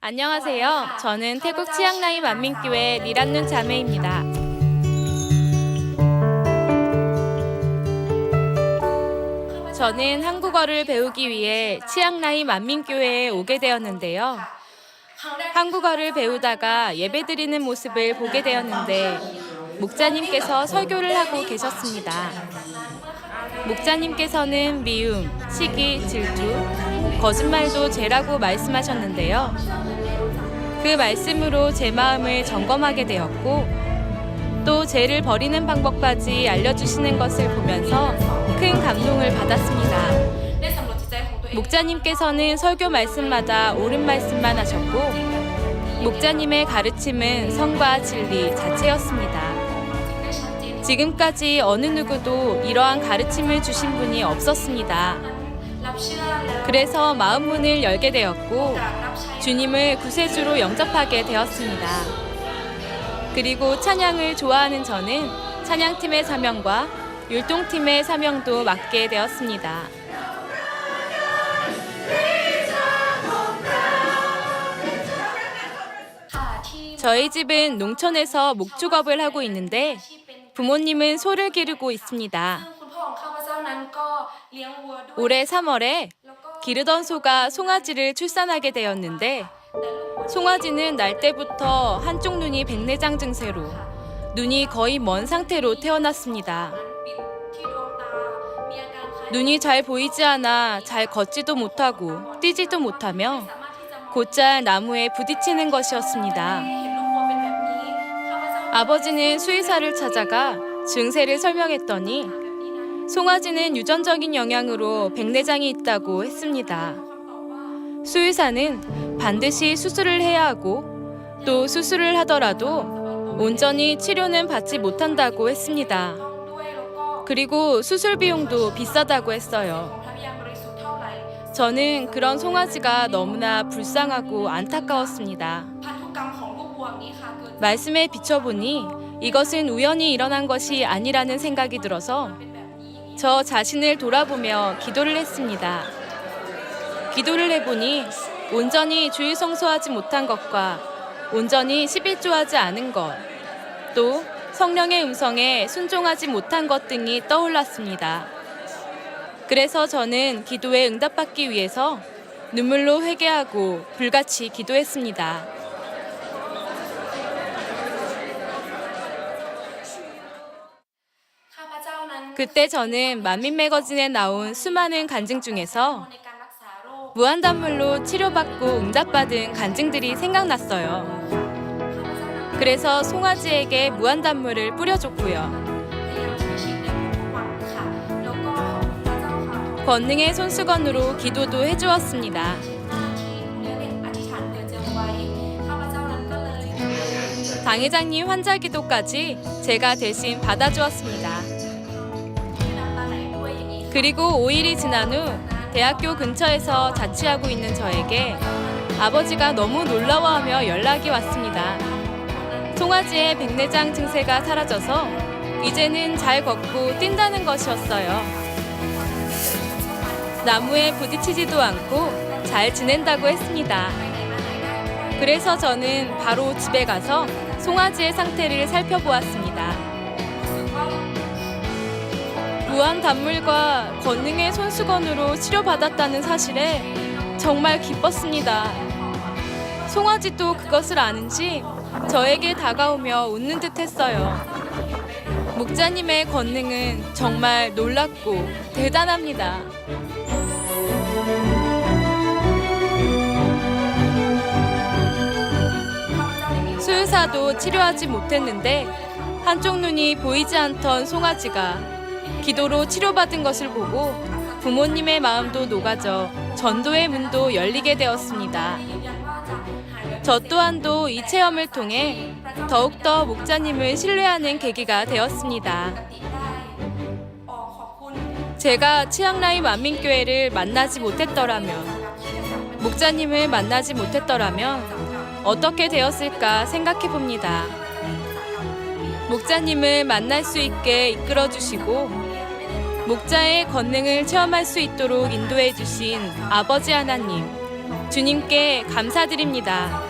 안녕하세요. 저는 태국 치앙라이 만민교회 니란눈 자매입니다. 저는 한국어를 배우기 위해 치앙라이 만민교회에 오게 되었는데요. 한국어를 배우다가 예배드리는 모습을 보게 되었는데 목자님께서 설교를 하고 계셨습니다. 목자님께서는 미움, 시기, 질투, 거짓말도 죄라고 말씀하셨는데요. 그 말씀으로 제 마음을 점검하게 되었고, 또 죄를 버리는 방법까지 알려주시는 것을 보면서 큰 감동을 받았습니다. 목자님께서는 설교 말씀마다 옳은 말씀만 하셨고, 목자님의 가르침은 성과 진리 자체였습니다. 지금까지 어느 누구도 이러한 가르침을 주신 분이 없었습니다. 그래서 마음 문을 열게 되었고 주님을 구세주로 영접하게 되었습니다. 그리고 찬양을 좋아하는 저는 찬양팀의 사명과 율동팀의 사명도 맡게 되었습니다. 저희 집은 농촌에서 목축업을 하고 있는데 부모님은 소를 기르고 있습니다. 올해 3월에 기르던 소가 송아지를 출산하게 되었는데 송아지는 날 때부터 한쪽 눈이 백내장 증세로 눈이 거의 먼 상태로 태어났습니다. 눈이 잘 보이지 않아 잘 걷지도 못하고 뛰지도 못하며 곧잘 나무에 부딪히는 것이었습니다. 아버지는 수의사를 찾아가 증세를 설명했더니 송아지는 유전적인 영향으로 백내장이 있다고 했습니다. 수의사는 반드시 수술을 해야 하고 또 수술을 하더라도 온전히 치료는 받지 못한다고 했습니다. 그리고 수술 비용도 비싸다고 했어요. 저는 그런 송아지가 너무나 불쌍하고 안타까웠습니다. 말씀에 비춰보니 이것은 우연히 일어난 것이 아니라는 생각이 들어서 저 자신을 돌아보며 기도를 했습니다. 기도를 해보니 온전히 주의 성소하지 못한 것과 온전히 11조하지 않은 것, 또 성령의 음성에 순종하지 못한 것 등이 떠올랐습니다. 그래서 저는 기도에 응답받기 위해서 눈물로 회개하고 불같이 기도했습니다. 그때 저는 만민 매거진에 나온 수많은 간증 중에서 무한단물로 치료받고 응답받은 간증들이 생각났어요. 그래서 송아지에게 무한단물을 뿌려줬고요. 권능의 손수건으로 기도도 해주었습니다. 당회장님 환자 기도까지 제가 대신 받아주었습니다. 그리고 5일이 지난 후 대학교 근처에서 자취하고 있는 저에게 아버지가 너무 놀라워하며 연락이 왔습니다. 송아지의 백내장 증세가 사라져서 이제는 잘 걷고 뛴다는 것이었어요. 나무에 부딪히지도 않고 잘 지낸다고 했습니다. 그래서 저는 바로 집에 가서 송아지의 상태를 살펴보았습니다. 무한 단물과 권능의 손수건으로 치료받았다는 사실에 정말 기뻤습니다. 송아지도 그것을 아는지 저에게 다가오며 웃는 듯 했어요. 목자님의 권능은 정말 놀랍고 대단합니다. 수의사도 치료하지 못했는데 한쪽 눈이 보이지 않던 송아지가 기도로 치료받은 것을 보고 부모님의 마음도 녹아져 전도의 문도 열리게 되었습니다. 저 또한도 이 체험을 통해 더욱더 목자님을 신뢰하는 계기가 되었습니다. 제가 치앙라이 만민교회를 만나지 못했더라면, 목자님을 만나지 못했더라면 어떻게 되었을까 생각해 봅니다. 목자님을 만날 수 있게 이끌어 주시고 목자의 권능을 체험할 수 있도록 인도해 주신 아버지 하나님, 주님께 감사드립니다.